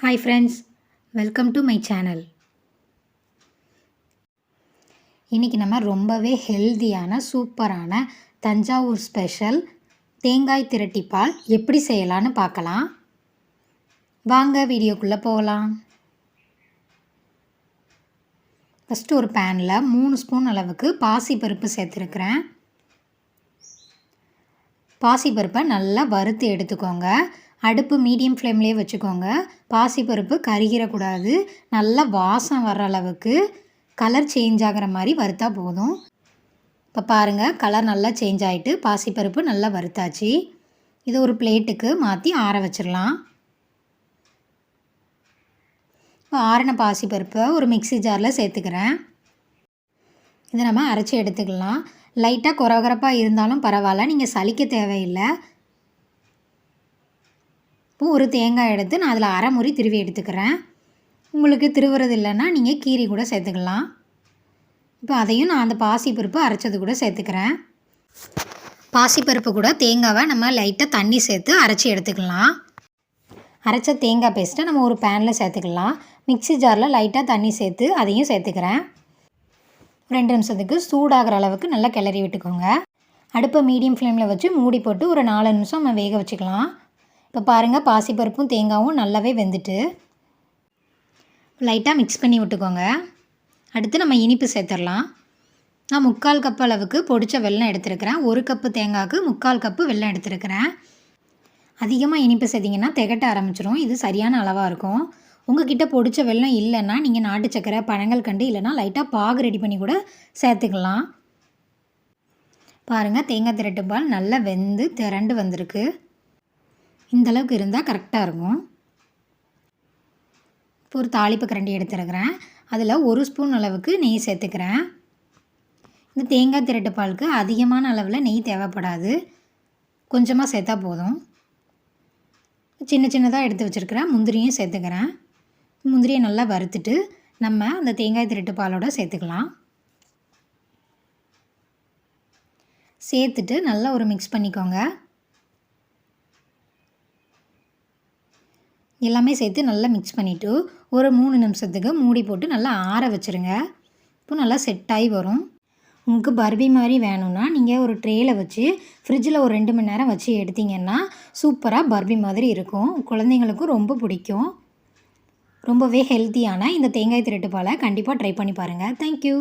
Hi friends welcome to my channel இன்றைக்கி நம்ம ரொம்பவே ஹெல்தியான சூப்பரான தஞ்சாவூர் ஸ்பெஷல் தேங்காய் திரட்டி பால் எப்படி செய்யலான்னு பார்க்கலாம். வாங்க வீடியோக்குள்ளே போகலாம். ஃபஸ்ட்டு ஒரு பேனில் மூணு ஸ்பூன் அளவுக்கு பாசிப்பருப்பு சேர்த்துருக்குறேன். பாசிப்பருப்பை நல்லா வறுத்து எடுத்துக்கோங்க. அடுப்பு மீடியம் ஃப்ளேம்லேயே வச்சுக்கோங்க. பாசிப்பருப்பு கருகிடக்கூடாது நல்லா வாசம் வர்ற அளவுக்கு கலர் சேஞ்ச் ஆகிற மாதிரி வறுத்தா போதும். இப்போ பாருங்கள் கலர் நல்லா சேஞ்ச் ஆகிட்டு பாசிப்பருப்பு நல்லா வறுத்தாச்சு. இது ஒரு பிளேட்டுக்கு மாற்றி ஆற வச்சிடலாம் இப்போ ஆறின பாசிப்பருப்பை ஒரு மிக்சி ஜாரில் சேர்த்துக்கிறேன். இதை நம்ம அரைச்சி எடுத்துக்கலாம். லைட்டாக குறகுறப்பாக இருந்தாலும் பரவாயில்ல. நீங்கள் சலிக்க தேவையில்லை. இப்போ ஒரு தேங்காய் எடுத்து நான் அதில் அரை முறி திருவி எடுத்துக்கிறேன். உங்களுக்கு திருவுறது இல்லைன்னா நீங்கள் கீரி கூட சேர்த்துக்கலாம். இப்போ அதையும் நான் அந்த பாசிப்பருப்பு அரைச்சது கூட சேர்த்துக்கிறேன். பாசிப்பருப்பு கூட தேங்காவை நம்ம லைட்டாக தண்ணி சேர்த்து அரைச்சி எடுத்துக்கலாம். அரைச்ச தேங்காய் பேஸ்ட்டை நம்ம ஒரு பேனில் சேர்த்துக்கலாம். மிக்சி ஜாரில் லைட்டாக தண்ணி சேர்த்து அதையும் சேர்த்துக்கிறேன். ரெண்டு நிமிஷத்துக்கு சூடாகிற அளவுக்கு நல்லா கிளறி விட்டுக்கோங்க. அடுப்பை மீடியம் ஃப்ளேமில் வச்சு மூடி போட்டு ஒரு நாலு நிமிஷம் நம்ம வேக வச்சுக்கலாம். இப்போ பாருங்கள் பாசிப்பருப்பும் தேங்காயும் நல்லாவே வெந்துட்டு லைட்டாக மிக்ஸ் பண்ணி விட்டுக்கோங்க. அடுத்து நம்ம இனிப்பு சேர்த்துடலாம். நான் முக்கால் கப் அளவுக்கு பொடிச்ச வெல்லம் எடுத்துருக்கிறேன். ஒரு கப்பு தேங்காய்க்கு முக்கால் கப்பு வெல்லம் எடுத்துருக்கிறேன். அதிகமாக இனிப்பு சேர்த்திங்கன்னா திகட்ட ஆரம்பிச்சிடும் இது சரியான அளவாக இருக்கும். உங்ககிட்ட பொடிச்ச வெல்லம் இல்லைன்னா நீங்கள் நாட்டு சக்கரை பழங்கள் கண்டு இல்லைனா லைட்டாக பாகு ரெடி பண்ணி கூட சேர்த்துக்கலாம். பாருங்கள் தேங்காய் திரட்டு பால் நல்லா வெந்து திரண்டு வந்திருக்கு. இந்தளவுக்கு இருந்தால் கரெக்டாக இருக்கும். இப்போ ஒரு தாளிப்பு கரண்டி எடுத்துருக்கிறேன். அதில் ஒரு ஸ்பூன் அளவுக்கு நெய் சேர்த்துக்கிறேன். இந்த தேங்காய் திரட்டு பாலுக்கு அதிகமான அளவில் நெய் தேவைப்படாது. கொஞ்சமாக சேர்த்தா போதும். சின்ன சின்னதாக எடுத்து வச்சுருக்கிறேன் முந்திரியும் சேர்த்துக்கிறேன். முந்திரியை நல்லா வறுத்துட்டு நம்ம அந்த தேங்காய் திரட்டு பாலோடு சேர்த்துக்கலாம். சேர்த்துட்டு நல்லா ஒரு மிக்ஸ் பண்ணிக்கோங்க. எல்லாமே சேர்த்து நல்லா மிக்ஸ் பண்ணிவிட்டு ஒரு மூணு நிமிஷத்துக்கு மூடி போட்டு நல்லா ஆற வச்சுருங்க. இப்போ நல்லா செட் ஆகி வரும். உங்களுக்கு பர்பி மாதிரி வேணும்னா நீங்கள் ஒரு ட்ரேயில் வச்சு ஃப்ரிட்ஜில் ஒரு ரெண்டு மணி நேரம் வச்சு எடுத்திங்கன்னா சூப்பராக பர்பி மாதிரி இருக்கும். குழந்தைங்களுக்கும் ரொம்ப பிடிக்கும். ரொம்பவே ஹெல்த்தியான இந்த தேங்காய் திரட்டு பாலை கண்டிப்பாக ட்ரை பண்ணி பாருங்கள் தேங்க்யூ